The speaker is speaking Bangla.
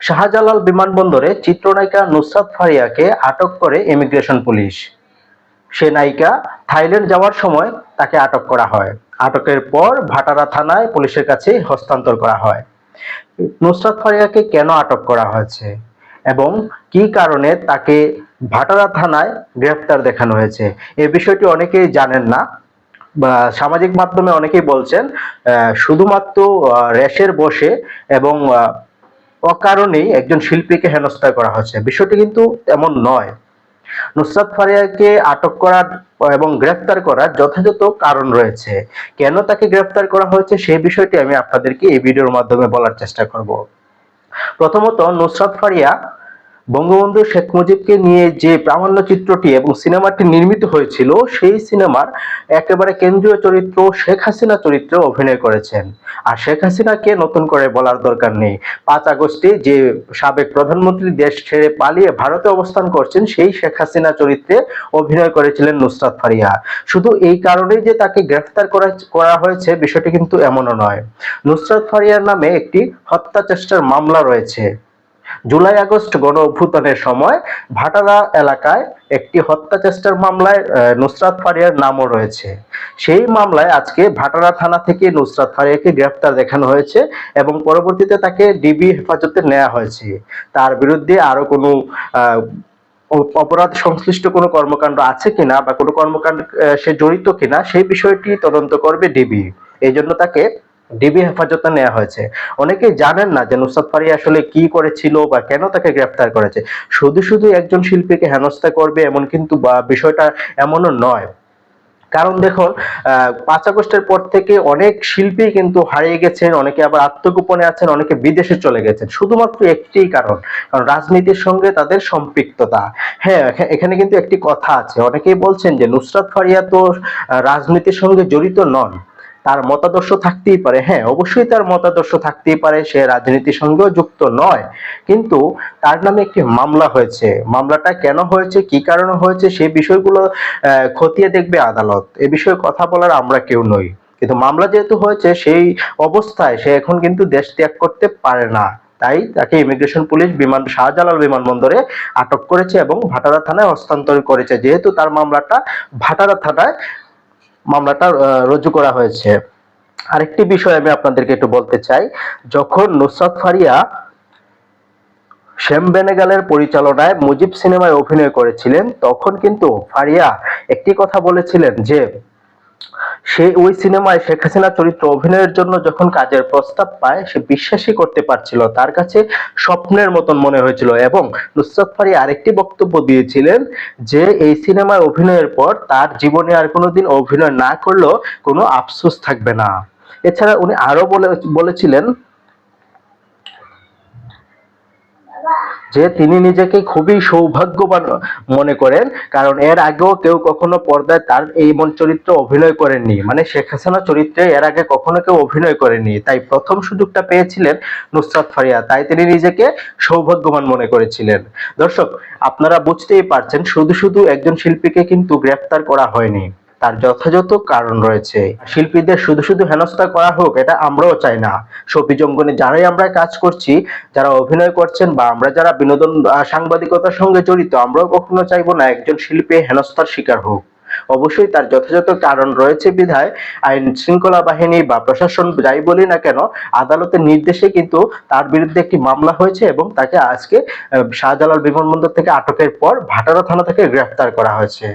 শাহজালাল বিমানবন্দরে চিত্রনায়িকা নুসরাত ফারিয়াকে আটক করে ইমিগ্রেশন পুলিশ। সে নায়িকা থাইল্যান্ড যাওয়ার সময় তাকে আটক করা হয়। আটকের পর ভাটারা থানায় পুলিশের কাছে হস্তান্তর করা হয়। নুসরাত ফারিয়াকে কেন আটক করা হয়েছে এবং কি কারণে তাকে ভাটারা থানায় গ্রেফতার দেখানো হয়েছে, এ বিষয়টি অনেকেই জানেন না। সামাজিক মাধ্যমে অনেকেই বলছেন শুধুমাত্র রেশের বসে এবং অকারণেই একজন শিল্পীকে হেনস্থা করা হয়েছে। বিষয়টি কিন্তু এমন নয়। নুসরাত ফারিয়াকে আটক করার এবং গ্রেফতার করার যথাযথ কারণ রয়েছে। কেন তাকে গ্রেফতার করা হয়েছে সেই বিষয়টি আমি আপনাদেরকে এই ভিডিওর মাধ্যমে বলার চেষ্টা করব। প্রথমত, নুসরাত ফারিয়া বঙ্গবন্ধু শেখ মুজিবকে নিয়ে যে প্রামাণ্য চিত্রটি এবং সিনেমাটি নির্মিত হয়েছিল, সেই সিনেমার একেবারে কেন্দ্রীয় চরিত্র শেখ হাসিনা চরিত্রে অভিনয় করেছেন। আর শেখ হাসিনাকে নতুন করে বলার দরকার নেই। পাঁচ আগস্টে যে সাবেক প্রধানমন্ত্রী দেশ ছেড়ে পালিয়ে ভারতে অবস্থান করছেন, সেই শেখ হাসিনা চরিত্রে অভিনয় করেছিলেন নুসরাত ফারিয়া। শুধু এই কারণেই যে তাকে গ্রেফতার করা করা হয়েছে, বিষয়টি কিন্তু এমনও নয়। নুসরাত ফারিয়ার নামে একটি হত্যা চেষ্টার মামলা রয়েছে। জুলাই আগস্ট গণ অভ্যুত্থানের সময় ভাটারা এলাকায় একটি হত্যা চেষ্টার মামলায় নুসরাত ফারিয়ার নামও রয়েছে। সেই মামলায় আজকে ভাটারা থানা থেকে নুসরাত ফারিয়াকে গ্রেফতার দেখানো হয়েছে এবং পরবর্তীতে তাকে ডিবি হেফাজতে নেওয়া হয়েছে। তার বিরুদ্ধে আরও কোনো অপরাধ সংশ্লিষ্ট কোনো কর্মকাণ্ড আছে কিনা বা কোনো কর্মকাণ্ড সে জড়িত কিনা সেই বিষয়টি তদন্ত করবে ডিবি। এই জন্য তাকে ডিবি হেফাজতে নেওয়া হয়েছে। অনেকেই জানেন না যে নুসরাত ফারিয়া আসলে কি করেছিল বা কেন তাকে গ্রেফতার করেছে। শুধু শুধু একজন শিল্পীকে হেনস্থা করবে এমন কিন্তু বিষয়টা এমনও নয়। কারণ দেখুন পাঁচ আগস্টের পর থেকে অনেক শিল্পী কিন্তু হারিয়ে গেছেন, অনেকে আবার আত্মগোপনে আছেন, অনেকে বিদেশে চলে গেছেন। শুধুমাত্র একটিই কারণ কারণ রাজনীতির সঙ্গে তাদের সম্পৃক্ততা। হ্যাঁ এখানে কিন্তু একটি কথা আছে। অনেকেই বলছেন যে নুসরাত ফারিয়া তো রাজনীতির সঙ্গে জড়িত নন। তার মতাদর্শ থাকতেই পারে। হ্যাঁ অবশ্যই তার মতাদর্শ থাকতেই পারে, সে রাজনীতির সঙ্গেও যুক্ত নয়। কিন্তু তার নামে একটি মামলা হয়েছে। মামলাটা কেন হয়েছে, কি কারণে হয়েছে সেই বিষয়গুলো খতিয়ে দেখবে আদালত। এ বিষয়ে কথা বলার আমরা কেউ নই। কিন্তু মামলা যেহেতু হয়েছে, সেই অবস্থায় সে এখন কিন্তু দেশ ত্যাগ করতে পারে না। তাই তাকে ইমিগ্রেশন পুলিশ বিমান, শাহজালাল বিমানবন্দরে আটক করেছে এবং ভাটারা থানায় হস্তান্তর করেছে। যেহেতু তার মামলাটা ভাটারা থানায় মামলাটা রুজু করা হয়েছে। আরেকটি বিষয় আমি আপনাদেরকে একটু বলতে চাই। যখন নুসরাত ফারিয়া শ্যাম বেনেগালের পরিচালনায় মুজিব সিনেমায় অভিনয় করেছিলেন, তখন কিন্তু ফারিয়া একটি কথা বলেছিলেন যে সে ওই সিনেমায় শেখ হাসিনা চরিত্র অভিনয়ের জন্য যখন কাজের প্রস্তাব পায়, সে বিশ্বাসই করতে পারছিল। তার কাছে স্বপ্নের মতন মনে হয়েছিল এবং নুসরাত ফারি আরেকটি বক্তব্য দিয়েছিলেন যে, এই সিনেমায় অভিনয়ের পর তার জীবনে আর কোনোদিন অভিনয় না করলেও কোনো আফসোস থাকবে না। এছাড়া উনি আরও বলে, বলেছিলেন যে তিনি নিজেকে খুবই সৌভাগ্যবান মনে করেন, কারণ এর আগেও কেউ কখনো পর্দায় তার এই মন চরিত্র অভিনয় করেননি। মানে শেখ হাসিনা চরিত্রে এর আগে কখনো কেউ অভিনয় করেনি তাই প্রথম সুযোগটা পেয়েছিলেন নুসরাত ফারিয়া। তাই তিনি নিজেকে সৌভাগ্যবান মনে করেছিলেন। দর্শক, আপনারা বুঝতেই পারছেন, শুধু শুধু একজন শিল্পীকে কিন্তু গ্রেফতার করা হয়নি। তার যথাযথ কারণ রয়েছে। শিল্পীদের শুধু শুধু হেনস্থা করা হোক, এটা আমরাও চাই না। সবি জঙ্গনে যারাই আমরা কাজ করছি, যারা অভিনয় করছেন বা আমরা যারা বিনোদন সাংবাদিকতার সঙ্গে জড়িত, আমরাও কখনো চাইব না একজন শিল্পী হেনস্থার শিকার হোক। অবশ্যই তার যথাযথ কারণ রয়েছে বিধায় আইন শৃঙ্খলা বাহিনী বা প্রশাসন যাই বলি না কেন, আদালতের নির্দেশে কিন্তু তার বিরুদ্ধে একটি মামলা হয়েছে এবং তাকে আজকে শাহজালাল বিমানবন্দর থেকে আটকের পর ভাটারা থানা থেকে গ্রেফতার করা হয়েছে।